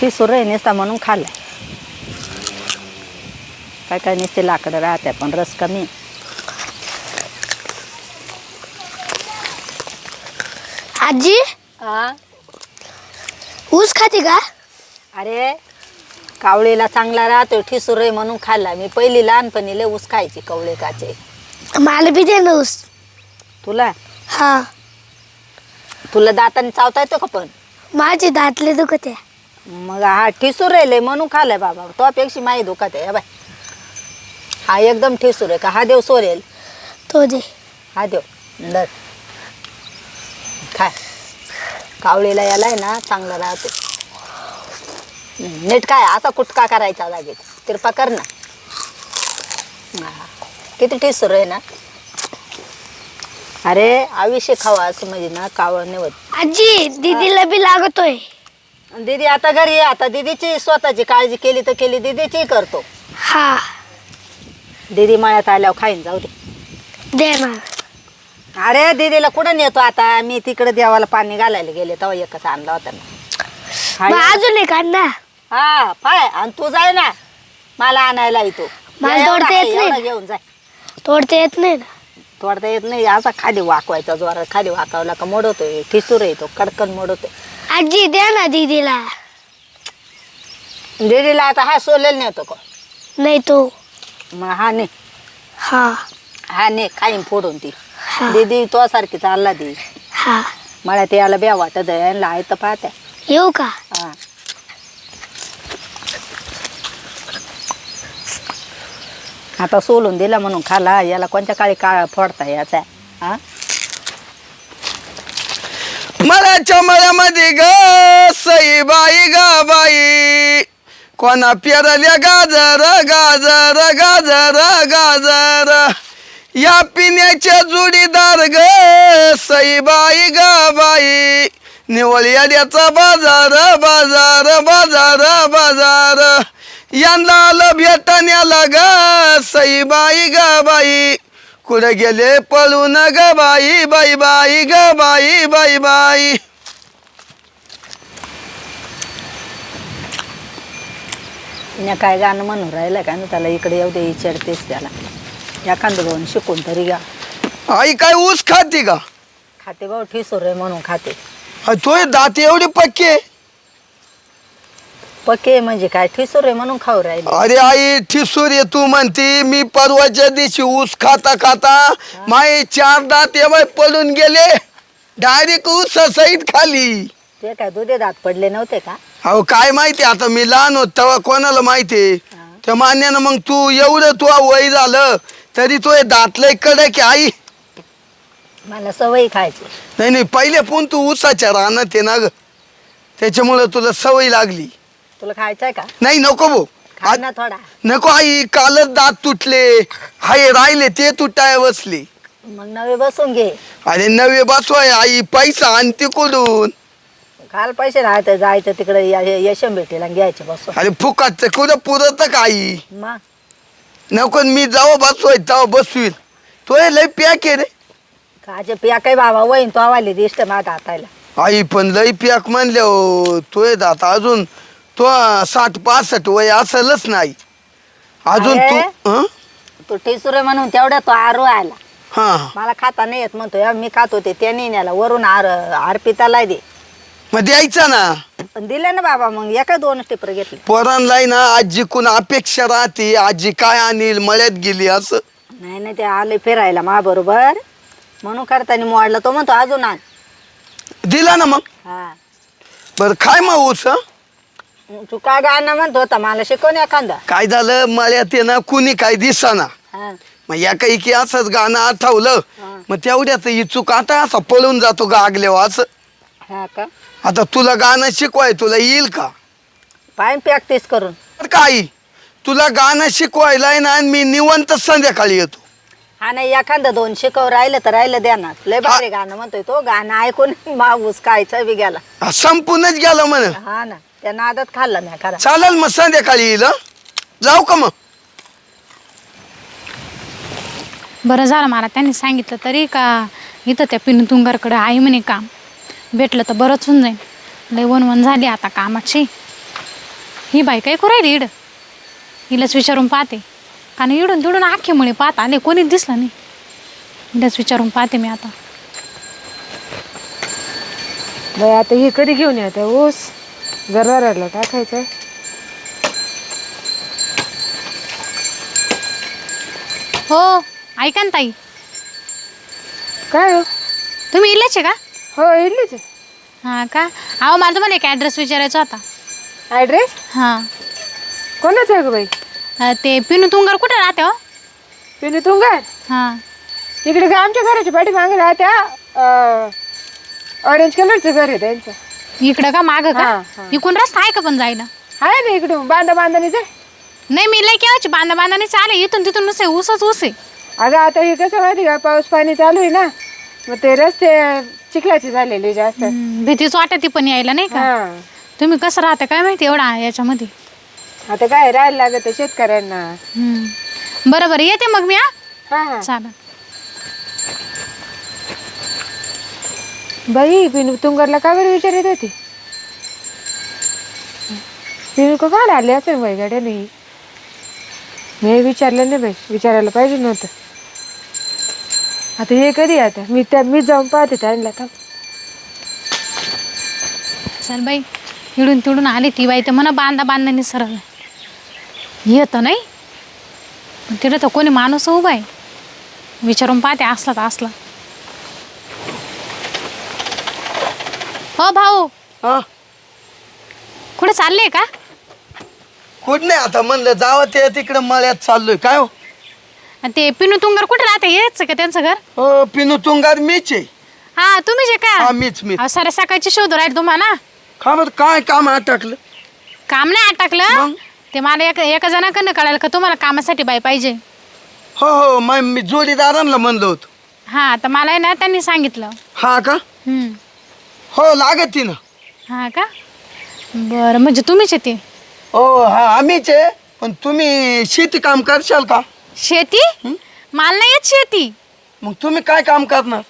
ती सुरू आहे नेसता म्हणून खाल्लाय काय काय नुसते लाकडं राहते पण रस कमी आजी? ऊस खाते का? अरे कावळीला चांगला राहतो ठिसूर आहे म्हणून खाल्ला. मी पहिली लहानपणी लय ऊस खायची कवळे काचे. मला बी दे ना ऊस. तुला? हा. तुला दाताने चावता येतो का पण? माझे दातले दुखत आहे. मग हा ठिसूर आहे लय म्हणून खाल्लाय बाबा. तो अपेक्षा माही दुखत आहे बाय हा एकदम ठिसूर आहे का? हा देव सोरेल. तो दे. हा देव. दर. काय कावळीला याला आहे ना चांगला राहतो. हम्म, नीट काय असा कुटका करायचा लागेल तिरपा कर ना. हा. किती ठिसूर आहे ना? अरे आयुष्य खावा असं म्हणजे ना कावळ नाही होत. आजी दीदीला बी लागतोय. दीदी आता घरी आहे आता दीदीची स्वतःची काळजी केली तर केली दीदीची करतो. हा. दीदी मळ्यात आल्यावर खाईन जाऊ दे. दे ना. अरे दीदीला कुठं नेतो आता? मी तिकडे देवाला पाणी घालायला गेले तेव्हा एकच आणला होता ना. मग. अजून एक आण ना. हा पाय आणि तू जाय ना. मला आणायला येतो मला एवढा तोडता आहे, येत नाही एवढा. घेऊन जाय. तोडता येत नाही ना. तोडता येत नाही. असा खाली वाकवायचा जोरात. खाली वाकवला का मोडवतोय ठिसूर येतो कडकन मोडवतोय आजी दे ना दीदीला. दीदीला आता हा सोलेल नेतो का नाही तो. मग हा ने. हा. हा ने खाईन फोडून ती. हा. दीदी तो सारखी चालला दी हा. मला ते याला ब्या वाटत आहे. तर पाहत्या. येऊ का हा आता सोलून दिला म्हणून खाला याला कोणत्या काळी काळ फोडता याचा? हा मला चमळ्यामध्ये ग सई बाई ग बाई. कोणा पेरल्या गाजर गाजर गाजर गाजर. या पिण्याच्या जुडीदार ग सई बाई ग बाई. निवळ याड्याचा बाजार बाजार बाजार बाजार. यंदा आलं भेटण्याला ग सई बाई ग बाई. कुठं गेले पळून ग बाई बाई बाई ग बाई बाई बाई. काय गाणं म्हणून राहिलं का ना त्याला इकडे येऊ दे विचारतेस त्याला. एखादं दोन शिकून तरी गा. आई काय ऊस खाते का? खाते भाऊ ठिसूर आहे म्हणून खाते. तोय दात एवढे पक्के? पक्के म्हणजे काय? ठिसूर आहे म्हणून खाऊ राहिले. अरे आई ठिसूर ये तू म्हणती. मी परवाच्या दिवशी ऊस खाता खाता माय चार दात एवढे पळून गेले. डायरेक्ट ऊस सहित खाली. ते काय दुधे दात पडले नव्हते का? अहो काय माहिती आता मी लहान होत तेव्हा कोणाला माहिती? हा. त्या मान्यानं मग तू एवढं तू वय झालं तरी तो दातलंय कडक की आई. मला सवयी खायची. नाही नाही पहिले पण तू ऊसाच्या रानात आहे ना ग. त्याच्यामुळं तुला सवय लागली. तुला खायचंय का? नाही नको भाऊ. खा ना थोडा. नको आई कालच दात तुटले. हाय राहिले ते तुटाय बसले. मग नवे बसून घे. अरे नवे बसवाय आई पैसा आणते कुठून? काल पैसे राहते जायचं तिकडे यशम भेटीला घ्यायचे बसून अरे फुकाट कुठं पुरत का आई? मग? नको मी जावं बसवाय तेव्हा बसवील तो हे लय पॅक आहे रे. काचे पिया काय बाबा वहीन तो आवाली दिसत माझा हातायला आई पण लय पॅक म्हणले हो तो दात अजून तो साठ पासष्ट वय असेलच नाही. अजून. तू? तो ठिसूर म्हणून तेवढ्या तो आरू आला. हा. मला खाता नाही येत म्हणतो "या, मी खात होते त्याने न्याला वरून आर अर्पिताला दे. मग द्यायचा ना. पण दिले ना बाबा मग एका दोन टिपर घेतले. पोरांना ना आजी कुण अपेक्षा राहते आजी काय आणील मळ्यात गेली असं. नाही नाही ते आले फिरायला मा बरोबर. म्हणून करताना मोडला तो म्हणतो अजून आण. दिला ना मग. हा. बर काय मग ऊस हं? तू काय गाणं म्हणतो होता? मला शिकवून एखादा. काय झालं? मळ्यात आहे ना कुणी काय दिसाना. हा. मग या काही की असंच गाणं आठवलं. हा. मग तेवढ्याच इचूक आता असा पळून जातो गागल्यावर असं. हा का? आता तुला गाणं शिकवाय तुला येईल का? पाय प्रॅक्टिस करून. बरं का आई तुला गाणं शिकवायला आहे ना आणि मी निवंत संध्याकाळी येतो. हा नाही एखादं दोन शिकव राहिलं तर राहिलं द्या ना लय भारी गाणं म्हणतोय तो. गाणं ऐकून मागूस कायचा बी गेला. हा, संपूनच गेलं म्हण. हा ना. त्या नादात खाल्ला मी खरा. चालेल मग संध्याकाळी येईल हं? जाऊ का मग? बरं झालं मला त्यांनी सांगितलं तरी का इथं त्या पिनू तुंगारकडे आहे म्हणे काम भेटलं तर बरंच होऊन जाईल. लय वन वन झाली आता कामाची. ही बाई काय करू राहिली इड? हिलाच विचारून पाहते. कारण इडून तिडून आखेमुळे पाहत आले कोणीच दिसलं नाही. हिलाच विचारून पाहते मी आता. बाई आता हे कधी घेऊन येत ऊस? जनावराला टाकायचं हो ऐका ना ताई. काय हो? तुम्ही इलेच आहे का? हो इडलीच हां का? अहो मला तुम्हाला एक ॲड्रेस विचारायचा होता. ॲड्रेस हां. कोणाचा आहे ग बाई? अं, ते पिनू तुंगार कुठे राहते हो? पिनू तुंगार? हां. इकडे का आमच्या घराच्या पाठी मागे राहत्या ऑरेंज कलरचं घर आहे त्यांचं. इकडं का मागं का? हां, हां. इकडून रस्ता आहे का पण जायला? आहे ना इकडून बांधा जाय. नाही मी लय केव्हाची बांधा बांधाने चाले इथून तिथून नुसते ऊसच ऊस आहे. अगं आता हे कसं माहिती का? पाऊस पाणी चालू आहे ना मग ते रस्ते चिखलाचे झालेले जास्त. हम्म, भीतीच वाटते पण यायला नाही का? हा. तुम्ही कसं राहता काय माहिती एवढा याच्यामध्ये? आता काय राहायला लागत आहे शेतकऱ्यांना? हम्म. बरं बरं येते मग मी हा? हा हा. चालेल. बाई पिनू तुंगरला का बरं विचारत होती? पिनू का काल आले असेल बाई गाड्या नाही मी विचारलं नाही बाई विचारायला पाहिजे नव्हतं. आता हे कधी आता? मी त्या मी जाऊन पाहते त्यांना का चल बाई इडून तिडून आली ती बाई तर म्हणा बांधा बांधाने सरळ. येतं नाही? पण तिथं तर कोणी माणूस उभा आहे. विचारून पाहते असला तर असला. हो भाऊ. हा. कुठे चालले का? कुठ नाही आता म्हणलं जावं ते तिकडं मळ्यात चाललोय. काय हो? आणि ते पिनू तुंगर कुठे राहते? हेच का त्यांचं घर? हो पिनू तुंगार मीच आहे. हा तुम्ही जे हा का मीच मीच. अहो, सारे सकाळची शोध राहील तुम्हाला. का बरं काय काम अटकलं? काम नाही अटकलं? मग? ते मला एक एका जणाकडनं कळालं का तुम्हाला कामासाठी बाई पाहिजे? हो हो मग मी जोडीदारांना म्हणलो होतो. हा तर मला आहे ना त्यांनी सांगितलं. हा का? हम्म. हो लागत ना हा का? बरं म्हणजे तुम्हीच येते हो हा आम्हीच आहे पण तुम्ही शेती काम करशाल का? शेती? मला नाही येत शेती. मग तुम्ही काय काम करणार?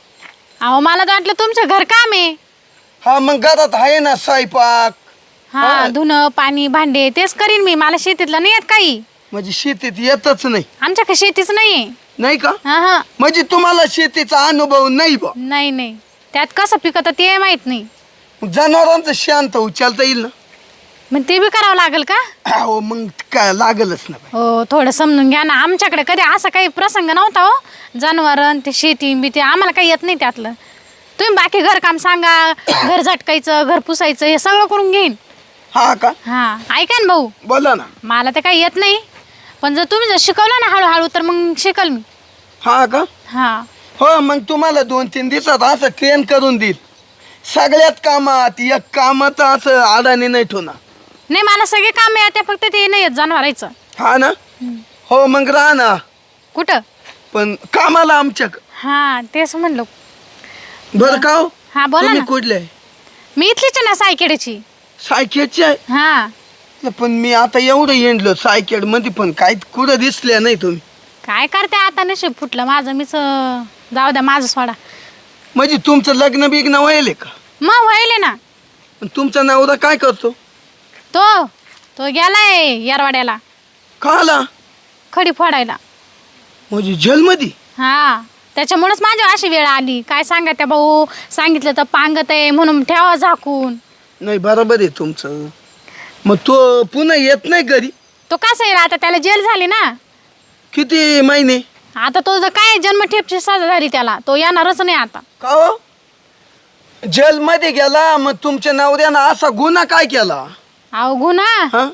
अहो मला तर वाटलं तुमचं घर काम आहे. हा मग घरात आहे ना स्वयंपाक. हा. धुणं पाणी भांडे तेच करीन मी. मला शेतीतलं नाही येत काही. म्हणजे शेतीत येतच नाही. आमच्याकडे शेतीच नाहीये. नाही का? हा हा. म्हणजे तुम्हाला शेतीचा अनुभव नाही बा. नाही नाही. त्यात कसं पिकत ते माहीत नाही. जनावरांचं शांत उचलता येईल ना? मग ते बी करावं लागेल का? हो मग काय लागलच ना बाई. हो थोडं समजून घ्या ना. आमच्याकडे कधी असा काही प्रसंग नव्हता हो. जनावरं ते शेती बी ते आम्हाला काही येत नाही त्यातलं. तुम्ही बाकी घरकाम सांगा घर झटकायचं घर पुसायचं हे सगळं करून घेईन. हा का? हा ऐका ना भाऊ. बोला ना. मला तर काही येत नाही. पण जर तुम्ही जर शिकवलं ना हळूहळू तर मग शिकल मी. हा का? हा. हो मग तुम्हाला दोन तीन दिवसात असं ट्रेन करून देईल. सगळ्यात कामात एक कामात असं अडाणी नाही ठेवणार. नाही मला सगळे काम येते फक्त ते नाही येत जनावरायचं. हा ना? हो मग राहा ना. कुठं? पण कामाला आमच्या हा तेच म्हणलो. बरं का हो? हा बोला तुम्ही ना. कुठले? मी इथलीच आहे ना सायखेड्याची सायखेडचे आहे? हा. पण मी आता एवढं येणलो सायखेडमध्ये पण काही कुठं दिसले नाही तुम्ही. काय करते आता नशीब फुटलं माझं मीच अं, जाऊ द्या माझं सोडा. म्हणजे तुमचं लग्न बिग्न व्हायले का? मग व्हायले ना. पण तुमचा नवरा काय करतो? तो तो गेलाय यारवाड्याला. का आला खडी फोडायला. म्हणजे जेलमध्ये? हा त्याच्यामुळेच माझी अशी वेळ आली. काय सांगा त्या भाऊ? सांगितलं तर पांगत आहे म्हणून ठेवा झाकून. नाही बरोबर आहे तुमचं. मग तो पुन्हा येत नाही घरी? तो कसा येईल? आता त्याला जेल झाली ना. किती महिने? आता तो जर काय जन्मठेपची सजा झाली त्याला तो येणारच नाही आता. का हो? जेलमध्ये गेला मग तुमच्या नवऱ्यानं असा गुन्हा काय केला? अहो गुन्हा? हा?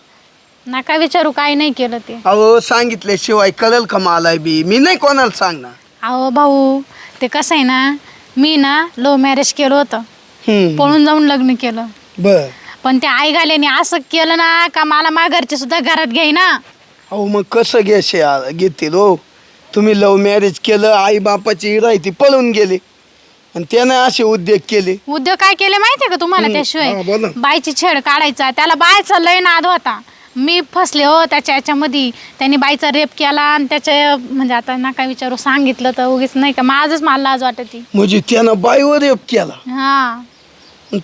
नका विचारू काय नाही केलं ते. अहो सांगितल्याशिवाय कळल का मला बी? मी नाही कोणाला सांगणार. अहो भाऊ ते कसं आहे ना मी ना लव्ह मॅरेज केलं होतं. हम्म. पळून जाऊन लग्न केलं. बर. पण त्या आई घाल्याने असं केलं ना का मला माघरचे सुद्धा घरात घेईना? अहो मग कसं घेशे घेतील हो. तुम्ही लव्ह मॅरेज केलं आई बापाची राहती पळून गेले. आणि त्यानं असे उद्योग केले. उद्योग काय केले माहितीये का तुम्हाला हम्म. हा, बोला. त्याशिवाय बाईची छेड काढायचा त्याला बायचा लय नाद होता. मी फसले हो त्याच्या याच्यामध्ये. त्यांनी बाईचा रेप केला आणि त्याच्या म्हणजे आता नका विचारू सांगितलं तर उगीच नाही का? माझंच मला लाज वाटते म्हणजे त्यानं बाईवर रेप केला. हा.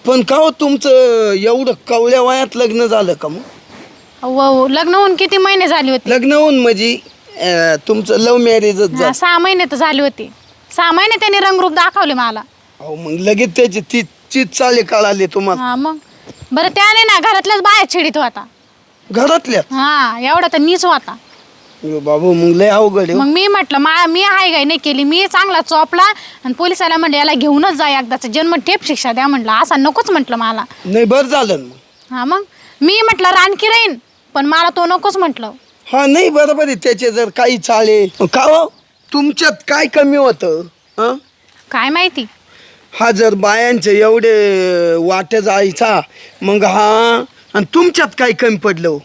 पण का हो तुमचं एवढं कवल्या वयात लग्न झालं का मग? व लग्न होऊन किती महिने झाले होते? लग्न होऊन म्हणजे अं, तुमचं लव्ह मॅरेजच हा, झालं. सहा महिने तर झाले होते. सहा महिने त्यांनी रंगरूप दाखवले मला. अहो मग लगेच त्याची ती चीज चाले कळाले तुम्हाला. हा मग. बरं त्याने ना घरातल्याच बाया छिडीत होता. घरातल्या हा एवढा तर नीच होता. बाबू मग लय अवघड आहे हो. मग मी म्हटलं मा मी हाय गाय नाही केली. मी चांगला चोपला आणि पोलिसाला म्हणलं याला घेऊनच जा एकदाच जन्म ठेप शिक्षा द्या म्हटलं असा नकोच म्हटलं मला. नाही बरं झालं ना मग. हा मग. मी म्हटलं रानकी राहीन. पण मला तो नकोच म्हटलं. हा नाही बरोबर आहे. त्याचे जर काही चाले का हो? तुमच्यात काय कमी होतं? हं? काय माहिती? हा जर बायांचे एवढे वाटे जायचा मग हा आणि तुमच्यात काय कमी पडलं हो?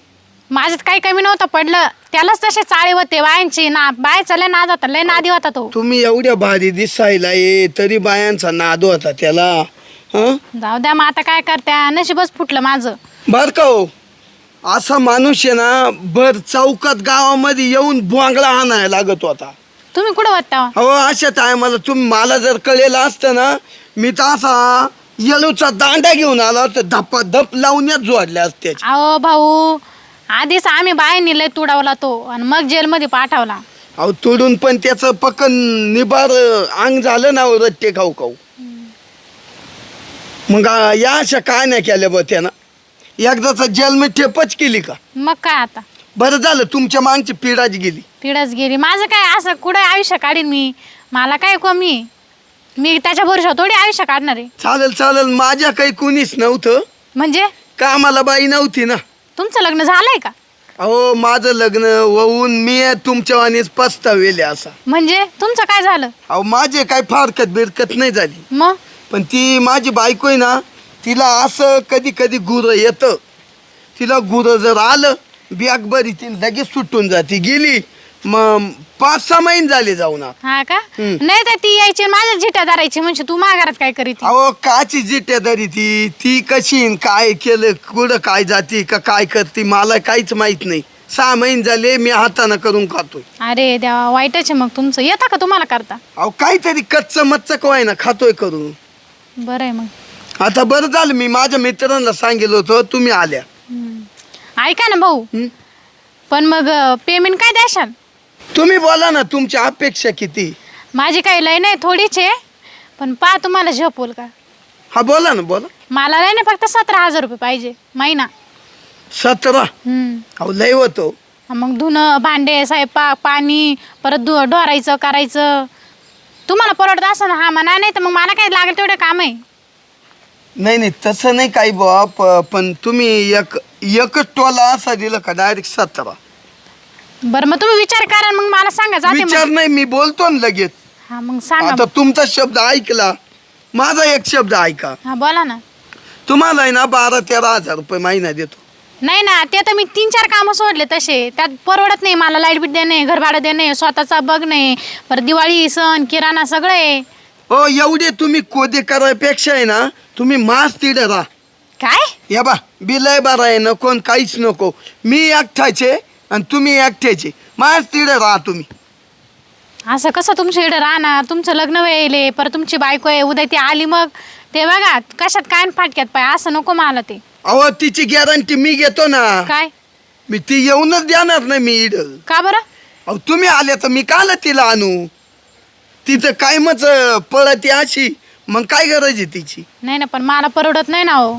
माझ्यात काही कमी नव्हतं पडलं. त्यालाच तसे चाळे होते बायांची. ना बायचा लय नाद होता लय नादी होता तो. तुम्ही एवढ्या भारी दिसायला ये तरी बायांचा नाद होता त्याला. हं? जाऊ द्या मग आता काय करत्या? नशीबच फुटलं माझं. बर का हो? असा माणूस आहे ना भर चौकात गावामध्ये येऊन बोंगळा आणायला लागत होता. तुम्ही कुठं होता हो अशा टायमाला तुम्ही मला जर कळलेलं असतं ना मी तर असा येलूचा दांडा घेऊन आला तर धप्पा धप लावण्यात जोडल्या असत्या. अहो भाऊ आधीच आम्ही बायांनी लय तुडवला तो आणि मग जेलमध्ये पाठवला. अहो तोडून पण त्याचं पकन निबार अंग झालं ना रट्टे खाऊ खाऊ. मग या अशा काय नाही केल्या बा त्यानं. एकदाचा जन्म ठेपच केली का? मग काय आता? बरं झालं तुमच्या मागची पिढाच गेली. पिढच गेली. माझं काय असं कुठे आयुष्य काढीन मी? मला काय कमी? आहे? मी त्याच्या भरोशा थोडी आयुष्य काढणार आहे. चालेल चालेल. माझ्या काही कुणीच नव्हतं. म्हणजे? कामाला बाई नव्हती ना. तुमचं लग्न झालंय का? अहो माझं लग्न होऊन मी तुमच्या वाणीच पस्तावेले असा. म्हणजे? तुमचं काय झालं? अहो माझे काय फारकत बिरकत नाही झाली. मग? पण ती माझी बायको आहे ना तिला असं कधी कधी गुरं येतं. तिला गुरं जर आलं बॅग बरी ती लगेच सुटून जाते. गेली मग पाच सहा महिने झाले जाऊन आता. हा का? हम्म. नाही तर ती यायची आणि माझ्या झिट्या धरायची. म्हणजे तू माघारात काय करीत? अहो काची जिट्यादारी ती? ती कशी न काय केलं कुठं काय जाती का काय करते मला काहीच माहीत नाही. सहा महिने झाले मी हातानं करून खातोय. अरे देवा वाईटच आहे मग तुमचं. येतं का तुम्हाला करता? अहो काहीतरी कच्च मच्च काय ना खातोय करून. बरं आहे मग. आता बरं झालं मी माझ्या मित्रांना सांगितलं होतं तुम्ही आल्या. हम्म. ऐका ना भाऊ. हं? पण मग पेमेंट काय द्याशाल तुम्ही बोला ना तुमची अपेक्षा किती? माझी काही लय नाही थोडीच आहे. पण पा तुम्हाला झोपवल का? हा बोला ना बोला. मला लय नाही फक्त सतरा हजार रुपये पाहिजे महिना. सतरा? हम्म. अहो लय होतो. मग धुणं भांडे स्वयंपाक पाणी परत धु ढोरायचं करायचं. तुम्हाला परवडत असं ना हा म्हणा नाही तर मग मला काय लागेल तेवढं काम आहे. नाही नाही तसं नाही काही बुवा प- पण तुम्ही एक एकच टोला असा दिलं का डायरेक्ट सतरा? बरं मग तुम्ही विचार करा मग मला सांगा जाते विचार मग. नाही मी बोलतो ना लगेच. हा मग सांगा आता. तुमचा शब्द ऐकला माझा एक शब्द ऐका. हा बोला ना. तुम्हाला आहे ना बारा तेरा हजार रुपये महिना देतो. नाही ना ते तर मी तीन चार कामं सोडले तसे. त्यात परवडत नाही मला लाइट बिल देणे घर भाडं देणे स्वतःचा बघणे परत दिवाळी सण किराणा सगळं. आहे हो एवढे तुम्ही कोदे करायपेक्षा आहे ना तुम्ही मास तिडे राहा. काय? या बा बिलय बारा नको न काहीच नको. मी एकठाचे आणि तुम्ही एकट्याचे मास तिडे राहा तुम्ही. असं कसं तुमच्या इकडे राहणार? तुमचं लग्न व्हायले परत तुमची बायको आहे उद्या ती आली मग. ते बघा कशात काय फाटक्यात पाय असं नको मला ते. अहो तिची गॅरंटी मी घेतो ना. काय? मी ती येऊनच देणार नाही मी इड. का बरं? अहो तुम्ही आले तर मी काल तिला आणू. तिथं काय मच पळती अशी. मग काय गरज आहे तिची? नाही ना पण मला परवडत नाही ना हो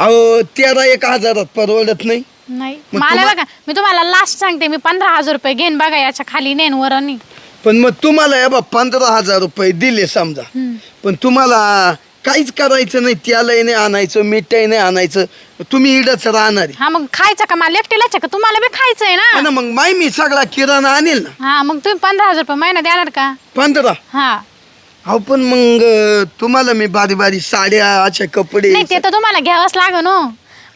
अहो तेरा एक हजारात परवडत नाही. नाही. मग मला तुम्हा- बघा मी तुम्हाला लास्ट सांगते मी पंधरा हजार रुपये घेईन बघा याच्या खाली नेन वर नाही पण मग तुम्हाला या बा पंधरा हजार रुपये दिले समजा. पण तुम्हाला काहीच करायचं नाही त्यालाही नाही आणायचं मिठाई नाही आणायचं. तुम्ही इडच राहणार. हा मग खायचं का? मला एकटीलाच का? तुम्हाला बी खायचं आहे हा ना ना मग माय मी सगळा किराणा आणेल ना. हा मग तुम्ही पंधरा हजार रुपये महिना देणार का? पंधरा? हा. अहो पण मग तुम्हाला मी बारी बारी साड्या असे कपडे नाही ते तर तुम्हाला घ्यावंच लागन हो.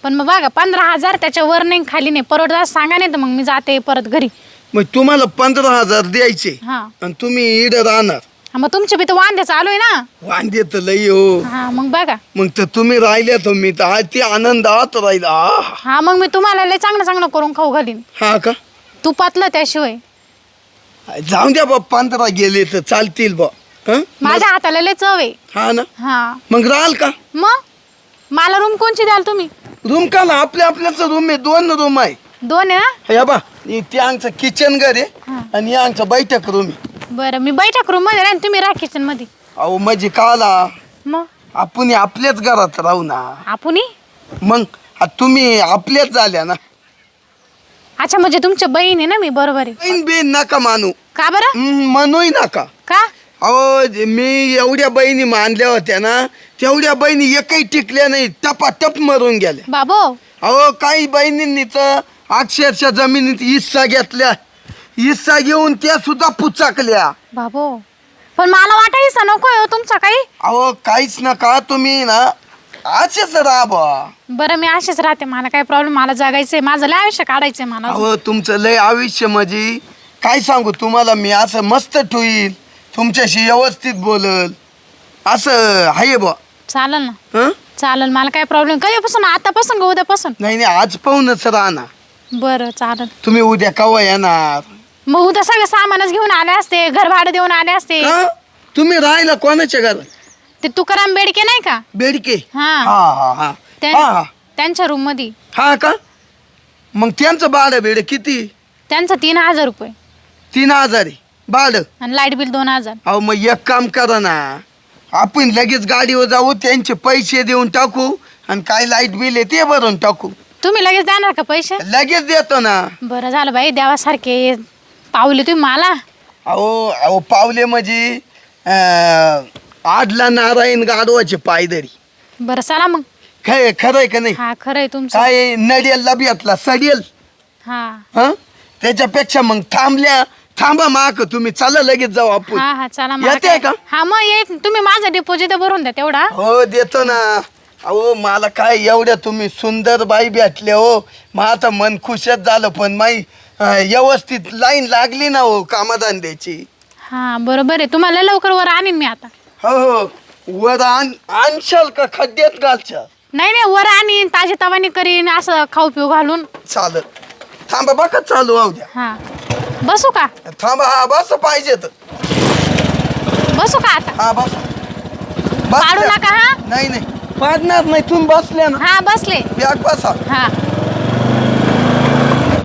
पण मग बघा पंधरा हजार त्याच्या वर नाही खाली नाही. परवडत सांगा नाही तर मग मी जाते परत घरी. मग तुम्हाला पंधरा हजार द्यायचे. हा. आणि तुम्ही इड राहणार. हा, मग तुमचे बी तर वांदे चालू आहे ना. वांदे तर लई हो. हा मग बघा. मग तर तुम्ही राहिले तर मी तर आज ती आनंदात राहिला. आह. हा मग मी तुम्हाला लय चांगलं चांगलं करून खाऊ घालीन. हा का? तुपातलं त्याशिवाय. जाऊन द्या बा पंधरा गेले तर चालतील बा. हं? माझ्या हाताला लय चव आहे. हा ना? हा. मग राहाल का? मग? मला रूम कोणची द्याल तुम्ही? रूम का ना? आपल्या आपल्याच रूम आहे. दोन रूम आहे. दोन आहे ना? हे बा ते आमचं किचन घर आहे हा. आणि हे आमचं बैठक रूम आहे. बरं मी बैठक रूममध्ये राहीन तुम्ही राहा किचनमध्ये. अहो म्हणजे काला मग? आपण आपल्याच घरात राहू ना. आपण मग आ, तुम्ही आपल्याच झाल्या ना. अच्छा म्हणजे तुमच्या बहीण आहे ना मी बरोबर आहे. बहीण बिन नका मानू. का बरं? म्हणूही नका. का? अहो मी एवढ्या बहिणी मानल्या होत्या ना तेवढ्या बहिणी एकही टिकल्या नाही टपाटप मरून गेल्या. बाबो. अहो काही बहिणींनी तर अक्षरशः जमिनीत हिस्सा घेतल्या. हिस्सा घेऊन त्या सुद्धा पुचाकल्या. बाबो. पण मला वाटायचं नकोय हो तुमचा काही. अहो काहीच नका तुम्ही ना. असेच राहा बा बरं मी अशीच राहते. मला काय प्रॉब्लेम मला जगायचंय. माझं लय आयुष्य काढायचंय मला. अहो तुमचं लय आयुष्य म्हणजे काय सांगू तुम्हाला मी असं मस्त ठेवील तुमच्याशी व्यवस्थित बोलल. असं आहे बा चालेल ना. हं? चालेल मला काय प्रॉब्लेम कधीपासून? आतापासून का उद्यापासून? नाही नाही आज पाहूनच राहणार. बरं चालेल तुम्ही उद्या कवा येणार? मग उद्या सगळं सामानच घेऊन आले असते घर भाडं देऊन आले असते? तुम्ही राहिला कोणाच्या घरात? ते तुकाराम बेडके नाही का? बेडके. हा. हा हा हा. त्या- हा हा. त्यांच्या रूममध्ये हा का? मग त्यांचं भाडं बेड किती? त्यांचं तीन हजार रुपये. तीन हजार आहे. भाडं आणि लाइट बिल दोन हजार. अहो मग एक काम करा ना. आपण लगेच गाडीवर जाऊ त्यांचे पैसे देऊन टाकू आणि काय लाइट बिल आहे ते भरून टाकू. तुम्ही लगेच देणार का पैसे? लगेच देतो ना. बरं झालं बाई देवासारखे पावले तुम्ही मला. अहो अहो पावले म्हणजे अं, आडला नारायण गाडवाचे पायदरी. बरं चला मग. काय खरंय का नाही? हा खरंय तुमचं. काय नडियल लबियातला सडियल? हा. हा? त्याच्यापेक्षा मग थांबल्या थांबा माक तुम्ही चला लगेच जाऊ आपण. हा हा चला मला येते काय- का? हा मग ये तुम्ही माझा डिपॉझिट भरून द्या तेवढा. हो देतो ना. अहो मला काय एवढ्या तुम्ही सुंदर बाई भेटल्या हो. मग आता मन खुशच झालं पण माई अं, व्यवस्थित लाईन लागली ना हो कामधंद्याची. हा बरोबर आहे. तुम्हाला लवकर वर आणीन मी आता. हो हो. वर आण आणशाल का खड्ड्यात घालशाल नाही नाही वर आणीन ताजी तवानी करीन असं खाऊ पिऊ घालून. चालत थांबा बघा चालू आऊ द्या. हा. बसू का? थांबा हा बस पाहिजे बसू का आता? हा बस. पाडू नका हा? नाही नाही. पाडणार नाही तुम्ही बसल्या ना. हा बसले. बॅग बसा. हा.